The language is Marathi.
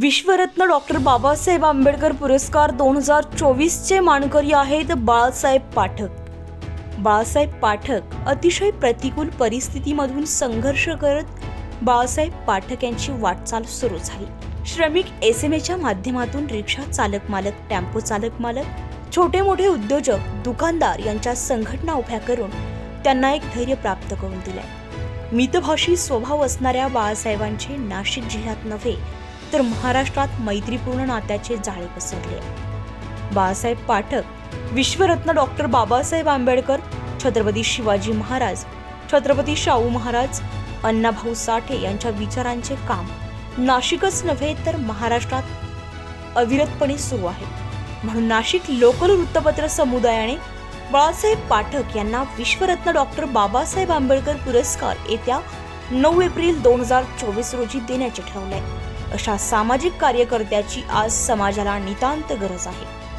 विश्वरत्न डॉक्टर बाबासाहेब आंबेडकर पुरस्कार दोन हजार चोवीसचे मानकरी आहेत बाळासाहेब पाठक. बाळासाहेब पाठक अतिशय प्रतिकूल परिस्थितीमधून संघर्ष करत बाळासाहेब पाठक यांची वाटचाल सुरू झाली. श्रमिक एस एम एच्या माध्यमातून रिक्षा चालक मालक टेम्पो चालक मालक छोटे मोठे उद्योजक दुकानदार यांच्या संघटना उभ्या करून त्यांना एक धैर्य प्राप्त करून दिले मितभाषी स्वभाव असणाऱ्या बाळासाहेबांचे नाशिक जिल्ह्यात नव्हे तर महाराष्ट्रात मैत्रीपूर्ण नात्याचे जाळे पसरले. बाळासाहेब पाठक विश्वरत्न डॉक्टर बाबासाहेब आंबेडकर छत्रपती शिवाजी महाराज छत्रपती शाहू महाराज अण्णाभाऊ साठे यांच्या विचारांचे काम नाशिकच नव्हे तर महाराष्ट्रात अविरतपणे सुरू आहे. म्हणून नाशिक लोकल वृत्तपत्र समुदायाने बाळासाहेब पाठक यांना विश्वरत्न डॉक्टर बाबासाहेब आंबेडकर पुरस्कार येत्या नऊ एप्रिल दोन हजार चोवीस रोजी देण्याचे ठरवले. अशा सामाजिक कार्यकर्त्याची आज समाजाला नितांत गरज आहे.